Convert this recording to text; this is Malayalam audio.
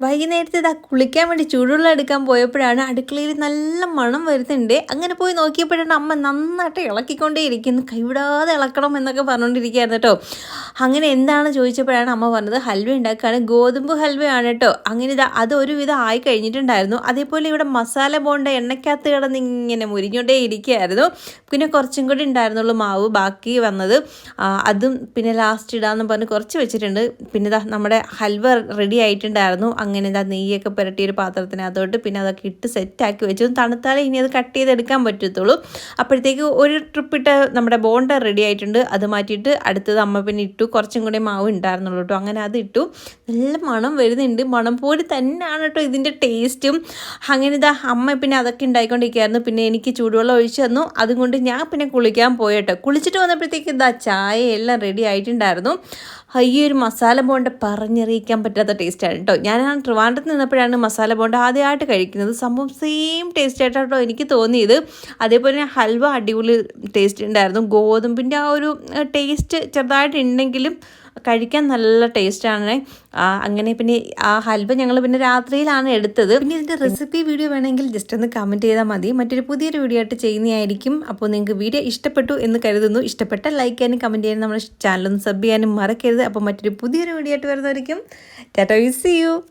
വൈകുന്നേരത്തെ ഇതാ കുളിക്കാൻ വേണ്ടി ചൂടുവെള്ളം എടുക്കാൻ പോയപ്പോഴാണ് അടുക്കളയിൽ നല്ല മണം വരുന്നുണ്ട്. അങ്ങനെ പോയി നോക്കിയപ്പോഴാണ് അമ്മ നന്നായിട്ട് ഇളക്കിക്കൊണ്ടേ ഇരിക്കുന്നു കൈവിടാതെ ഇളക്കണം എന്നൊക്കെ പറഞ്ഞുകൊണ്ടിരിക്കുകയായിരുന്നു കേട്ടോ. അങ്ങനെ എന്താണ് ചോദിച്ചപ്പോഴാണ് അമ്മ പറഞ്ഞത് ഹൽവ ഉണ്ടാക്കുകയാണ് ഗോതമ്പ് ഹൽവയാണ് കേട്ടോ അങ്ങനെ ഇതാ അത് ഒരുവിധം ആയി കഴിഞ്ഞിട്ടുണ്ടായിരുന്നു. അതേപോലെ ഇവിടെ മസാല ബോണ്ട എണ്ണയ്ക്കകത്ത് കിടന്ന് ഇങ്ങനെ മുരിഞ്ഞോണ്ടേ ഇരിക്കുകയായിരുന്നു. പിന്നെ കുറച്ചും കൂടി ഉണ്ടായിരുന്നുള്ളൂ മാവ് ബാക്കി വന്നത്. അതും പിന്നെ ലാസ്റ്റ് ഇടാന്ന് പറഞ്ഞ് കുറച്ച് വെച്ചിട്ടുണ്ട്. പിന്നെ ഇതാ നമ്മുടെ ഹൽവ റെഡി ആയിട്ടുണ്ടായിരുന്നു. അങ്ങനെ ഇതാ നെയ്യൊക്കെ പുരട്ടിയൊരു പാത്രത്തിനകത്തോട്ട് പിന്നെ അതൊക്കെ ഇട്ട് സെറ്റാക്കി വെച്ചു. തണുത്താലേ ഇനി അത് കട്ട് ചെയ്തെടുക്കാൻ പറ്റത്തുള്ളൂ. അപ്പോഴത്തേക്ക് ഒരു ട്രിപ്പ് ഇട്ട നമ്മുടെ ബോണ്ട റെഡി ആയിട്ടുണ്ട്. അത് മാറ്റിയിട്ട് അടുത്തത് അമ്മ പിന്നെ ഇട്ടു കുറച്ചും കൂടി മാവ് ഉണ്ടായിരുന്നുള്ളൂ കേട്ടോ. അങ്ങനെ അത് ഇട്ടു. നല്ല മണം വരുന്നുണ്ട്. മണം പോലെ തന്നെയാണ് കേട്ടോ ഇതിന്റെ ടേസ്റ്റും. അങ്ങനെ ഇതാ അമ്മ പിന്നെ അതൊക്കെ ഉണ്ടായിക്കൊണ്ടിരിക്കുകയായിരുന്നു. പിന്നെ എനിക്ക് ചൂടുവെള്ളം ഒഴിച്ചു തന്നു. അതുകൊണ്ട് ഞാൻ പിന്നെ കുളിക്കാൻ പോയട്ടോ കുളിച്ചിട്ട് വന്നപ്പോഴത്തേക്ക് ഇതാ ചായ എല്ലാം റെഡി ആയിട്ടുണ്ടായിരുന്നു. ഈ ഒരു മസാല ബോണ്ട പറഞ്ഞറിയിക്കാൻ പറ്റാത്ത ടേസ്റ്റാണ് കേട്ടോ. ഞാൻ ട്രിവാൻഡ്രത്ത് നിന്നപ്പോഴാണ് മസാല ബോണ്ട ആദ്യമായിട്ട് കഴിക്കുന്നത്. സംഭവം സെയിം ടേസ്റ്റ് ആയിട്ടോ എനിക്ക് തോന്നിയത്. അതേപോലെ ഹൽവ അടിപൊളി ടേസ്റ്റ് ഉണ്ടായിരുന്നു. ഗോതമ്പിന്റെ ആ ഒരു ടേസ്റ്റ് ചെറുതായിട്ട് ഉണ്ടെങ്കിലും കഴിക്കാൻ നല്ല ടേസ്റ്റാണ്. അങ്ങനെ പിന്നെ ആ ഹൽവ ഞങ്ങൾ പിന്നെ രാത്രിയിലാണ് എടുത്തത്. പിന്നെ ഇതിന്റെ റെസിപ്പി വീഡിയോ വേണമെങ്കിൽ ജസ്റ്റ് ഒന്ന് കമന്റ് ചെയ്താൽ മതി. മറ്റൊരു പുതിയൊരു വീഡിയോ ആയിട്ട് ചെയ്യുന്നതായിരിക്കും. അപ്പോൾ നിങ്ങൾക്ക് വീഡിയോ ഇഷ്ടപ്പെട്ടു എന്ന് കരുതുന്നു. ഇഷ്ടപ്പെട്ട ലൈക്ക് ചെയ്യാനും കമന്റ് ചെയ്യാനും നമ്മുടെ ചാനലൊന്ന് സബ് ചെയ്യാനും മറക്കരുത്. അപ്പോൾ മറ്റൊരു പുതിയൊരു വീഡിയോ ആയിട്ട് വരുന്നതായിരിക്കും. ടാറ്റോ സി യു